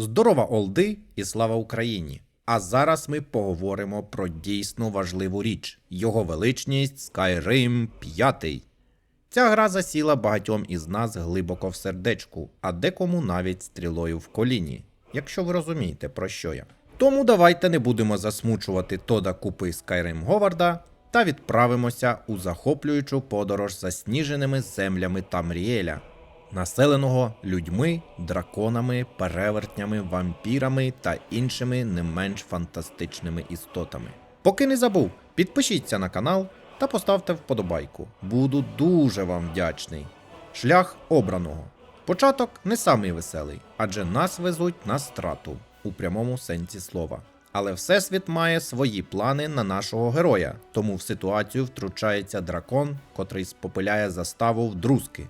Здорова Олди і слава Україні! А зараз ми поговоримо про дійсно важливу річ його величність Skyrim 5. Ця гра засіла багатьом із нас глибоко в сердечку, а декому навіть стрілою в коліні, якщо ви розумієте про що я. Тому давайте не будемо засмучувати Тода купи Skyrim Говарда та відправимося у захоплюючу подорож засніженими землями Тамріеля, населеного людьми, драконами, перевертнями, вампірами та іншими не менш фантастичними істотами. Поки не забув, підпишіться на канал та поставте вподобайку. Буду дуже вам вдячний. Шлях обраного. Початок не самий веселий, адже нас везуть на страту у прямому сенсі слова. Але Всесвіт має свої плани на нашого героя, тому в ситуацію втручається дракон, котрий спопиляє заставу в друзки.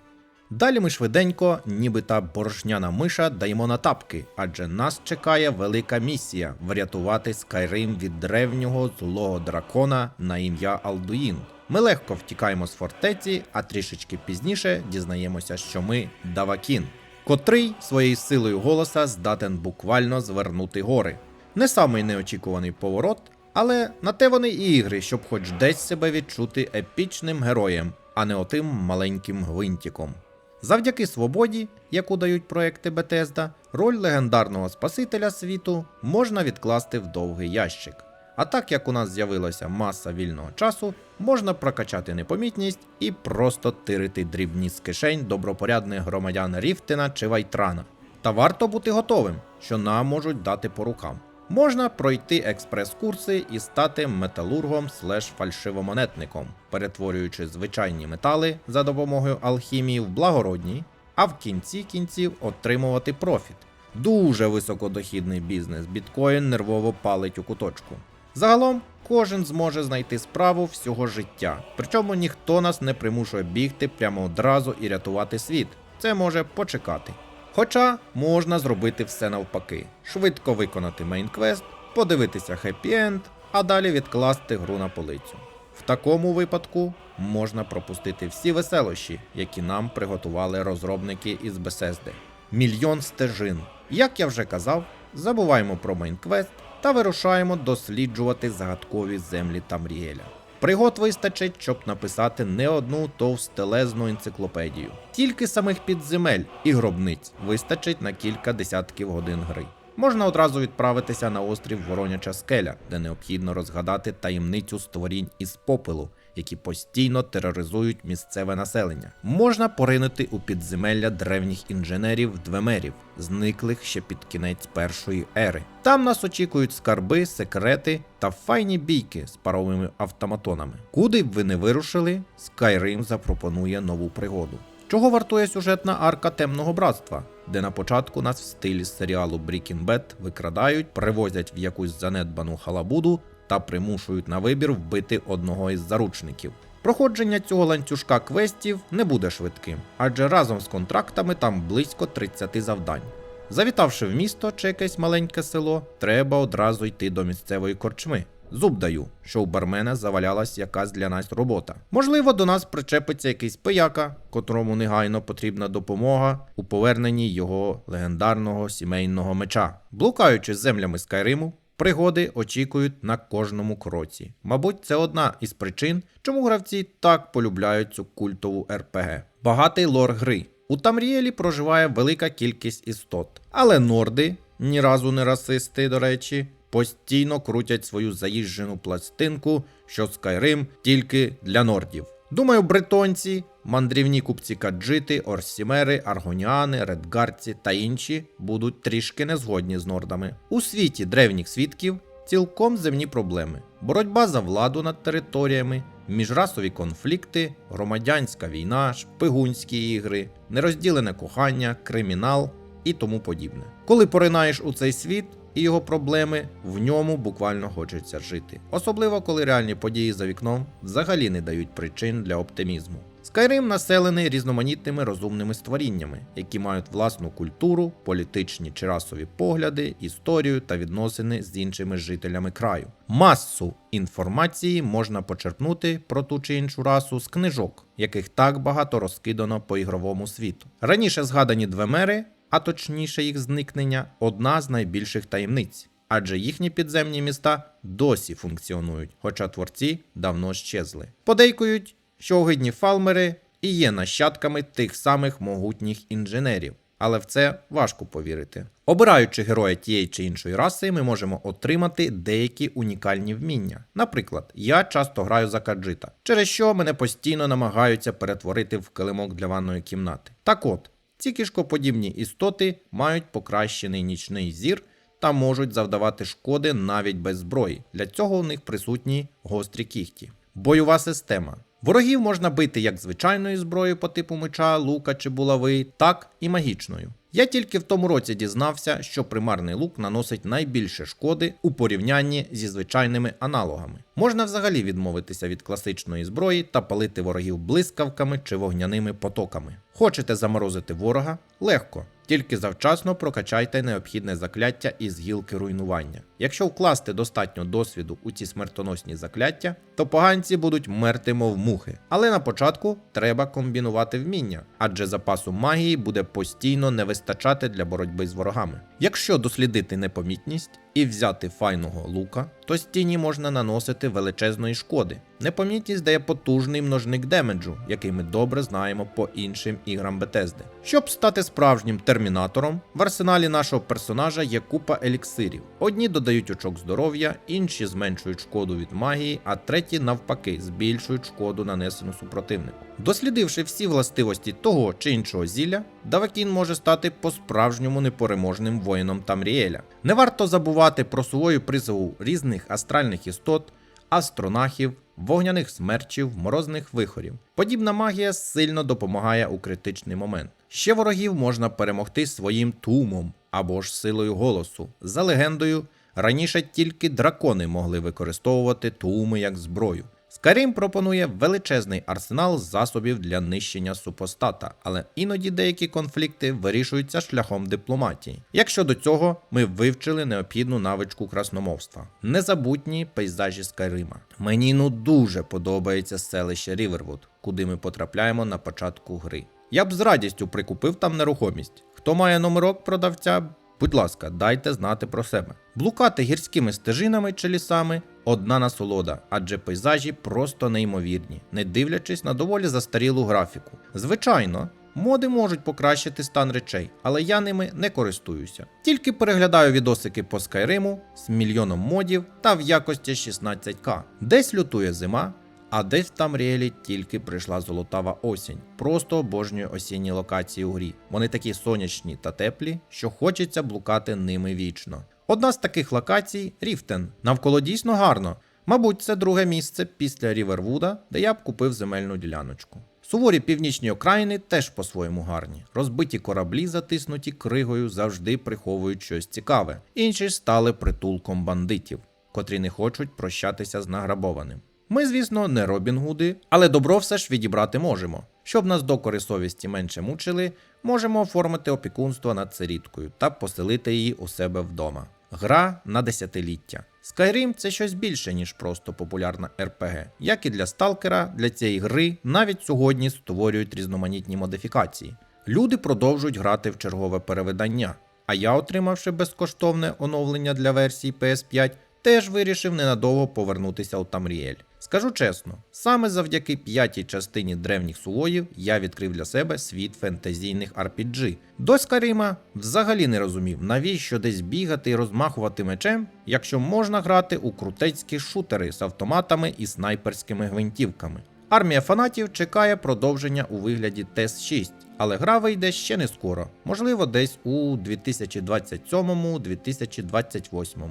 Далі ми швиденько, ніби та борошняна миша, даємо на тапки, адже нас чекає велика місія врятувати Скайрим від древнього злого дракона на ім'я Алдуїн. Ми легко втікаємо з фортеці, а трішечки пізніше дізнаємося, що ми Давакін, котрий своєю силою голоса здатен буквально звернути гори. Не самий неочікуваний поворот, але на те вони і ігри, щоб хоч десь себе відчути епічним героєм, а не отим маленьким гвинтиком. Завдяки свободі, яку дають проекти Bethesda, роль легендарного спасителя світу можна відкласти в довгий ящик. А так як у нас з'явилася маса вільного часу, можна прокачати непомітність і просто тирити дрібні з кишень добропорядних громадян Ріфтена чи Вайтрана. Та варто бути готовим, що нам можуть дати по рукам. Можна пройти експрес-курси і стати металургом слеш фальшивомонетником, перетворюючи звичайні метали за допомогою алхімії в благородні, а в кінці кінців отримувати профіт. Дуже високодохідний бізнес, біткоін нервово палить у куточку. Загалом кожен зможе знайти справу всього життя, причому ніхто нас не примушує бігти прямо одразу і рятувати світ. Це може почекати. Хоча можна зробити все навпаки: швидко виконати мейн-квест, подивитися хеппі-енд, а далі відкласти гру на полицю. В такому випадку можна пропустити всі веселощі, які нам приготували розробники із Bethesda. Мільйон стежин. Як я вже казав, забуваємо про мейн-квест та вирушаємо досліджувати загадкові землі Тамріеля. Пригод вистачить, щоб написати не одну товстелезну енциклопедію. Тільки самих підземель і гробниць вистачить на кілька десятків годин гри. Можна одразу відправитися на острів Вороняча скеля, де необхідно розгадати таємницю створінь із попелу, які постійно тероризують місцеве населення. Можна поринути у підземелля древніх інженерів двемерів, зниклих ще під кінець першої ери. Там нас очікують скарби, секрети та файні бійки з паровими автоматонами. Куди б ви не вирушили, Skyrim запропонує нову пригоду. Чого вартує сюжетна арка темного братства, де на початку нас в стилі серіалу Breaking Bad викрадають, привозять в якусь занедбану халабуду та примушують на вибір вбити одного із заручників. Проходження цього ланцюжка квестів не буде швидким, адже разом з контрактами там близько 30 завдань. Завітавши в місто чи якесь маленьке село, треба одразу йти до місцевої корчми. Зуб даю, що у бармена завалялась якась для нас робота. Можливо, до нас причепиться якийсь пияка, котрому негайно потрібна допомога у поверненні його легендарного сімейного меча. Блукаючи землями Скайриму, пригоди очікують на кожному кроці. Мабуть, це одна із причин, чому гравці так полюбляють цю культову РПГ. Багатий лор гри. У Тамріелі проживає велика кількість істот, але норди, ні разу не расисти, до речі, постійно крутять свою заїжджену пластинку, що Скайрим тільки для нордів. Думаю, бретонці, мандрівні купці каджити, орсімери, аргоніани, редгарці та інші будуть трішки незгодні з нордами. У світі древніх свідків цілком земні проблеми: боротьба за владу над територіями, міжрасові конфлікти, громадянська війна, шпигунські ігри, нерозділене кохання, кримінал і тому подібне. Коли поринаєш у цей світ і його проблеми, в ньому буквально хочеться жити. Особливо коли реальні події за вікном взагалі не дають причин для оптимізму. Скайрим населений різноманітними розумними створіннями, які мають власну культуру, політичні чи расові погляди, історію та відносини з іншими жителями краю. Масу інформації можна почерпнути про ту чи іншу расу з книжок, яких так багато розкидано по ігровому світу. Раніше згадані двемери а точніше їх зникнення, одна з найбільших таємниць. Адже їхні підземні міста досі функціонують, хоча творці давно щезли. Подейкують, що огидні фалмери і є нащадками тих самих могутніх інженерів, але в це важко повірити. Обираючи героя тієї чи іншої раси, ми можемо отримати деякі унікальні вміння. Наприклад, я часто граю за каджита, через що мене постійно намагаються перетворити в килимок для ванної кімнати. Так от, ці кішкоподібні істоти мають покращений нічний зір та можуть завдавати шкоди навіть без зброї. Для цього у них присутні гострі кіхті. Бойова система. Ворогів можна бити як звичайною зброєю по типу меча, лука чи булави, так і магічною. Я тільки в тому році дізнався, що примарний лук наносить найбільше шкоди у порівнянні зі звичайними аналогами. Можна взагалі відмовитися від класичної зброї та палити ворогів блискавками чи вогняними потоками. Хочете заморозити ворога? Легко. Тільки завчасно прокачайте необхідне закляття із гілки руйнування. Якщо вкласти достатньо досвіду у ці смертоносні закляття, то поганці будуть мерти, мов мухи. Але на початку треба комбінувати вміння, адже запасу магії буде постійно не вистачати для боротьби з ворогами. Якщо дослідити непомітність і взяти файного лука, то стіні можна наносити величезної шкоди. Непомітність дає потужний множник демеджу, який ми добре знаємо по іншим іграм Бетезди. Щоб стати справжнім термінатором, в арсеналі нашого персонажа є купа еліксирів. Одні додають очок здоров'я, інші зменшують шкоду від магії, а треті, навпаки, збільшують шкоду нанесену супротивнику. Дослідивши всі властивості того чи іншого зілля, Давакін може стати по-справжньому непереможним воїном Тамріеля. Не варто забувати про свою призову різних астральних істот, астронахів, вогняних смерчів, морозних вихорів. Подібна магія сильно допомагає у критичний момент. Ще ворогів можна перемогти своїм тумом або ж силою голосу. За легендою, раніше тільки дракони могли використовувати туми як зброю. Скарім пропонує величезний арсенал засобів для нищення супостата, але іноді деякі конфлікти вирішуються шляхом дипломатії. Якщо до цього ми вивчили необхідну навичку красномовства, незабутні пейзажі Скайрима. Мені ну дуже подобається селище Рівервуд, куди ми потрапляємо на початку гри. Я б з радістю прикупив там нерухомість. Хто має номерок продавця, Будь ласка, дайте знати про себе. Блукати гірськими стежинами чи лісами одна насолода, адже пейзажі просто неймовірні, не дивлячись на доволі застарілу графіку. Звичайно, моди можуть покращити стан речей, але я ними не користуюся. Тільки переглядаю відосики по Скайриму з мільйоном модів та в якості 16К. Десь лютує зима, а десь в Тамріелі тільки прийшла золотава осінь. Просто обожнюю осінні локації у грі. Вони такі сонячні та теплі, що хочеться блукати ними вічно. Одна з таких локацій Ріфтен. Навколо дійсно гарно. Мабуть, це друге місце після Рівервуда, де я б купив земельну діляночку. Суворі північні окраїни теж по-своєму гарні. Розбиті кораблі, затиснуті кригою, завжди приховують щось цікаве. Інші стали притулком бандитів, котрі не хочуть прощатися з награбованим. Ми, звісно, не Робін Гуди, але добро все ж відібрати можемо. Щоб нас докори совісті менше мучили, можемо оформити опікунство над сиріткою та поселити її у себе вдома. Гра на десятиліття. Skyrim – це щось більше, ніж просто популярна РПГ. Як і для сталкера, для цієї гри навіть сьогодні створюють різноманітні модифікації. Люди продовжують грати в чергове перевидання. А я, отримавши безкоштовне оновлення для версії PS5, теж вирішив ненадовго повернутися у Тамріель. Скажу чесно, саме завдяки п'ятій частині древніх сулоїв я відкрив для себе світ фентезійних RPG. До Скаріма взагалі не розумів, навіщо десь бігати і розмахувати мечем, якщо можна грати у крутецькі шутери з автоматами і снайперськими гвинтівками. Армія фанатів чекає продовження у вигляді ТЕС 6, але гра вийде ще не скоро, можливо, десь у 2027-2028.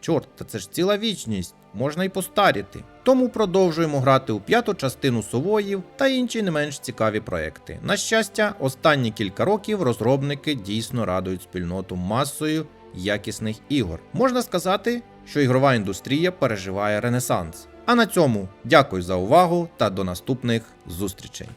Чорт, та це ж ціла вічність, можна й постаріти. Тому продовжуємо грати у п'яту частину совоїв та інші не менш цікаві проекти. На щастя, останні кілька років розробники дійсно радують спільноту масою якісних ігор. Можна сказати, що ігрова індустрія переживає ренесанс. А на цьому дякую за увагу та до наступних зустрічей.